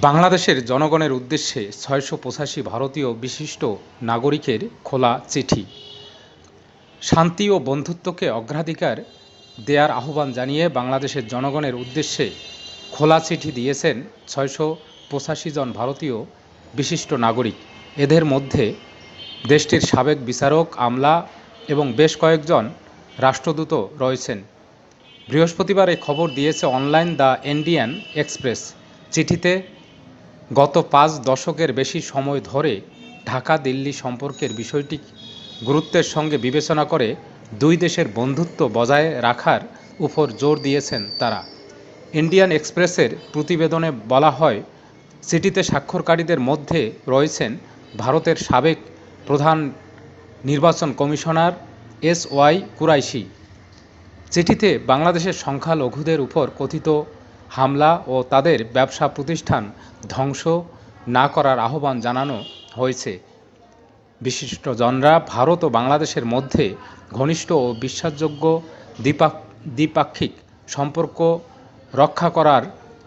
বাংলাদেশের জনগণের উদ্দেশ্যে ছয়শো পঁচাশি ভারতীয় বিশিষ্ট নাগরিকের খোলা চিঠি। শান্তি ও বন্ধুত্বকে অগ্রাধিকার দেয়ার আহ্বান জানিয়ে বাংলাদেশের জনগণের উদ্দেশ্যে খোলা চিঠি দিয়েছেন ছয়শো পঁচাশি জন ভারতীয় বিশিষ্ট নাগরিক। এদের মধ্যে দেশটির সাবেক বিচারক, আমলা এবং বেশ কয়েকজন রাষ্ট্রদূত রয়েছেন। বৃহস্পতিবার এই খবর দিয়েছে অনলাইন দ্য ইন্ডিয়ান এক্সপ্রেস। চিঠিতে গত পাঁচ দশকের বেশি সময় ধরে ঢাকা দিল্লি সম্পর্কের বিষয়টি গুরুত্বের সঙ্গে বিবেচনা করে দুই দেশের বন্ধুত্ব বজায় রাখার উপর জোর দিয়েছেন তারা। ইন্ডিয়ান এক্সপ্রেসের প্রতিবেদনে বলা হয় চিঠিতে স্বাক্ষরকারীদের মধ্যে রয়েছেন ভারতের সাবেক প্রধান নির্বাচন কমিশনার এস ওয়াই কুরাইশি। চিঠিতে বাংলাদেশের সংখ্যালঘুদের উপর কথিত হামলা ও তাদের ব্যবসা প্রতিষ্ঠান ধ্বংস না করার আহ্বান জানানো হয়েছে। বিশিষ্ট বিশিষ্টজনরা ভারত ও বাংলাদেশের মধ্যে ঘনিষ্ঠ ও বিশ্বাসযোগ্য দ্বিপাক, দ্বিপাক্ষিক সম্পর্ক রক্ষা করার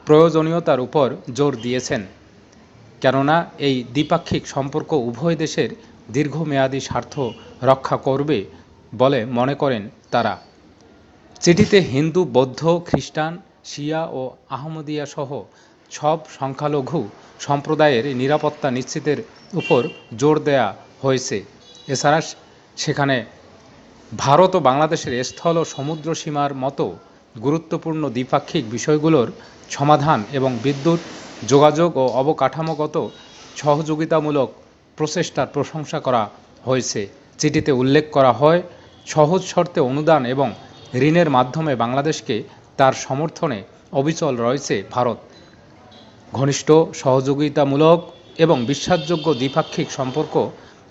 প্রয়োজনীয়তার উপর জোর দিয়েছেন। কেননা এই দ্বিপাক্ষিক সম্পর্ক উভয় দেশের দীর্ঘমেয়াদী স্বার্থ রক্ষা করবে বলে মনে করেন তারা। চিঠিতে হিন্দু, বৌদ্ধ, খ্রিস্টান শিয়া ও আহমদিয়া সহ সব সংখ্যালঘু সম্প্রদায়ের নিরাপত্তা নিশ্চিতের উপর জোর দেয়া হয়েছে। এছাড়া সেখানে ভারত ও বাংলাদেশের স্থল ও সমুদ্র সীমার মতো গুরুত্বপূর্ণ দ্বিপাক্ষিক বিষয়গুলোর সমাধান এবং বিদ্যুৎ, যোগাযোগ ও অবকাঠামোগত সহযোগিতামূলক প্রচেষ্টার প্রশংসা করা হয়েছে। চিঠিতে উল্লেখ করা হয়, সহজ শর্তে অনুদান এবং ঋণের মাধ্যমে বাংলাদেশকে তার সমর্থনে অবিচল রয়েছে ভারত। ঘনিষ্ঠ সহযোগিতামূলক এবং বিশ্বাসযোগ্য দ্বিপাক্ষিক সম্পর্ক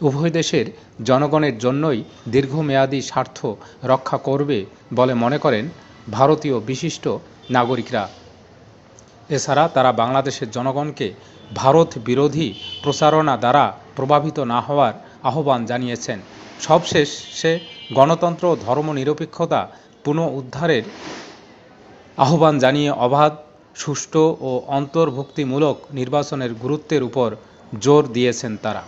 উভয় দেশের জনগণের জন্যই দীর্ঘমেয়াদী স্বার্থ রক্ষা করবে বলে মনে করেন ভারতীয় বিশিষ্ট নাগরিকরা। এছাড়া তারা বাংলাদেশের জনগণকে ভারত বিরোধী প্রচারণা দ্বারা প্রভাবিত না হওয়ার আহ্বান জানিয়েছেন। সবশেষে গণতন্ত্র ধর্মনিরপেক্ষতা পুনঃ উদ্ধারের আহ্বান জানিয়ে অবাধ সুষ্ঠু ও অন্তর্ভুক্তিমূলক নির্বাচনের গুরুত্বের উপর জোর দিয়েছেন তারা।